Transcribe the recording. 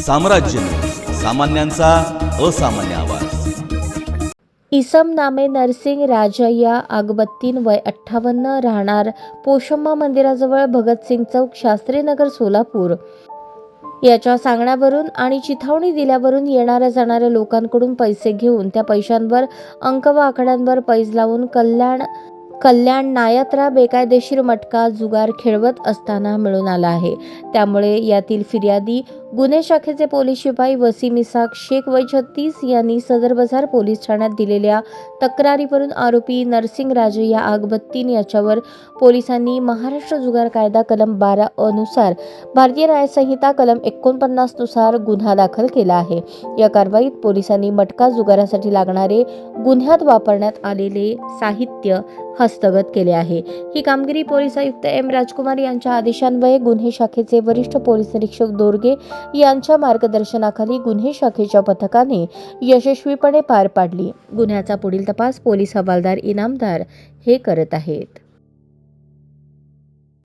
साम्राज्य. सामान्यांचा असामान्य आवाज. इसम नामे नरसिंग राजय्या अगबत्तीन वय अठ्ठावन्न राहणार पोषम्मा मंदिराजवळ भगतसिंग चौक शास्त्रीनगर सोलापूर. याच्या सांगण्यावरून आणि चिथावणी दिल्यावरून येणाऱ्या जाणाऱ्या लोकांकडून पैसे घेऊन त्या पैशांवर अंक व आकड्यांवर पैज लावून कल्याण कल्याण नायत्रा बेकायदेशीर मटका जुगार खेळवत असताना मिळून आला आहे. त्यामुळे यातील फिर्यादी गुन्हे शाखेचे पोलीस शिपाई वसीम इसाक शेख वय छत्तीस यांनी सदर बाजार पोलीस ठाण्यात दिलेल्या तक्रारीवरून आरोपी नरसिंग राजे या आगबत्तीन याच्यावर पोलिसांनी महाराष्ट्र जुगार कायदा कलम बारा अनुसार भारतीय न्यायसंहिता कलम एकोणपन्नासनुसार गुन्हा दाखल केला आहे. या कारवाईत पोलिसांनी मटका जुगारासाठी लागणारे गुन्ह्यात वापरण्यात आलेले साहित्य हस्तगत केले आहे. ही कामगिरी पोलीस आयुक्त एम राजकुमार यांच्या आदेशान्वये गुन्हे शाखेचे वरिष्ठ पोलीस निरीक्षक दोरगे यांच्या मार्गदर्शनाखाली गुन्हे शाखेच्या पथकाने यशस्वीपणे पार पाडली. गुन्ह्याचा पुढील तपास पोलीस हवालदार इनामदार हे करत आहेत.